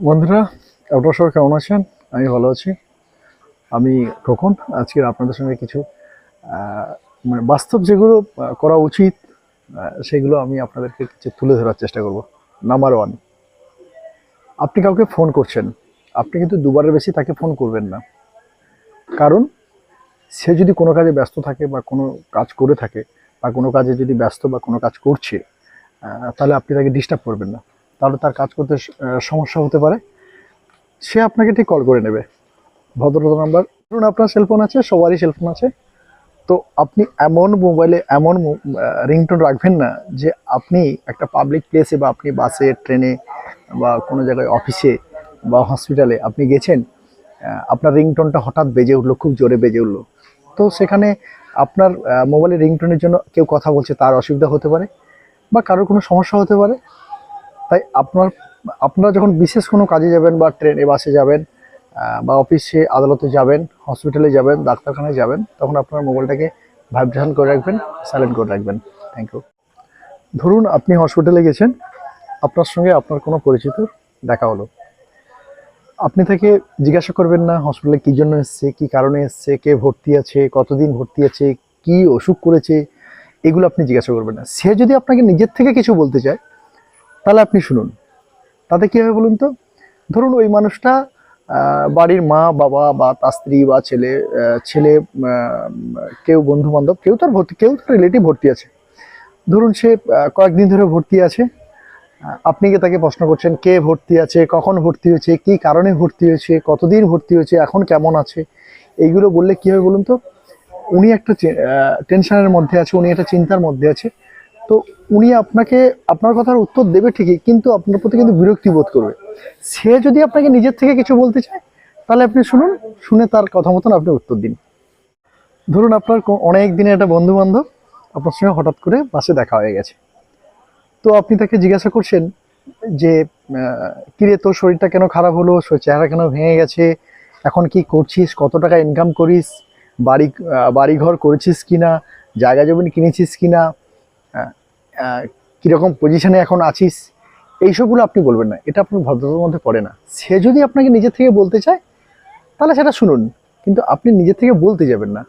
বন্ধুরা আপনারা সবাই কেমন আছেন? আমি ভালো আছি। আমি খোকন। আজকে আপনাদের সঙ্গে কিছু মানে বাস্তব যেগুলো করা উচিত সেগুলো আমি আপনাদেরকে কিছু তুলে ধরার চেষ্টা করব। নাম্বার ওয়ান আপনি কাউকে ফোন করছেন, আপনি কিন্তু দুবারের বেশি তাকে ফোন করবেন না। কারণ, সে যদি কোনো কাজে ব্যস্ত থাকে বা কোনো কাজ করে থাকে, বা কোনো কাজে যদি ব্যস্ত বা কোনো কাজ করছে তাহলে আপনি তাকে ডিস্টার্ব করবেন না। তাহলে তার কাজ করতে সমস্যা হতে পারে। সে আপনাকে ঠিক কল করে নেবে। ভদ্রতা নাম্বার, ধরুন আপনার সেলফোন আছে, সবারই সেলফোন আছে। তো আপনি এমন মোবাইলে এমন রিংটোন রাখবেন না যে আপনি একটা পাবলিক প্লেসে বা আপনি বাসে ট্রেনে বা কোনো জায়গায় অফিসে বা হসপিটালে আপনি গেছেন আপনার রিংটোনটা হঠাৎ বেজে উঠল, খুব জোরে বেজে উঠল। তো সেখানে আপনার মোবাইলের রিংটোনের জন্য কেউ কথা বলছে, তার অসুবিধা হতে পারে বা কারোর কোনো সমস্যা হতে পারে। তাই আপনার, আপনারা যখন বিশেষ কোনো কাজে যাবেন বা ট্রেনে, বাসে যাবেন বা অফিসে আদালতে যাবেন, হসপিটালে যাবেন, ডাক্তারখানায় যাবেন, তখন আপনার মোবাইলটাকে ভাইব্রেশন করে রাখবেন সাইলেন্ট করে রাখবেন। থ্যাংক ইউ ধরুন আপনি হসপিটালে গেছেন, আপনার সঙ্গে আপনার কোনো পরিচিত দেখা হলো। আপনি তাকে জিজ্ঞাসা করবেন না হসপিটালে কী জন্য এসছে, কী কারণে এসছে, কে ভর্তি আছে, কতদিন ভর্তি আছে, কী অসুখ করেছে, এগুলো আপনি জিজ্ঞাসা করবেন না। সে যদি আপনাকে নিজের থেকে কিছু বলতে চায় তাহলে আপনি শুনুন। তাতে কী হবে বলুন তো? ধরুন ওই মানুষটা বাড়ির মা, বাবা বা তার স্ত্রী বা ছেলে ছেলে কেউ বন্ধু বান্ধব কেউ তার ভর্তি, কেউ তার রিলেটিভ ভর্তি আছে। ধরুন সে কয়েকদিন ধরে ভর্তি আছে। আপনি কি তাকে প্রশ্ন করছেন, কে ভর্তি আছে, কখন ভর্তি হয়েছে, কি কারণে ভর্তি হয়েছে, কতদিন ভর্তি হয়েছে, এখন কেমন আছে? এইগুলো বললে কী হবে বলুন তো? উনি একটা টেনশনের মধ্যে আছে, উনি একটা চিন্তার মধ্যে আছে। তো উনি আপনাকে, আপনার কথার উত্তর দেবে ঠিকই, কিন্তু আপনার প্রতি কিন্তু বিরক্তি বোধ করবে। সে যদি আপনাকে নিজের থেকে কিছু বলতে চায়, তাহলে আপনি শুনুন, শুনে তার কথা মতন আপনি উত্তর দিন। ধরুন আপনার অনেক দিনের একটা বন্ধু বান্ধব আপনার সঙ্গে হঠাৎ করে বাসে দেখা হয়ে গেছে। তো আপনি তাকে জিজ্ঞাসা করছেন যে কিরে তোর শরীরটা কেন খারাপ হলো? চেহারা কেন ভেঙে গেছে? এখন কি করছিস? কত টাকা ইনকাম করিস? বাড়ি বাড়িঘর করেছিস কিনা? জায়গা জমি কিনেছিস কিনা? কীরকম পজিশানে এখন আছিস? এইসবগুলো আপনি বলবেন না। এটা আপনার ভদ্রতার মধ্যে পড়ে না। সে যদি আপনাকে নিজের থেকে বলতে চায়, তাহলে সেটা শুনুন। কিন্তু আপনি নিজের থেকে বলতে যাবেন না।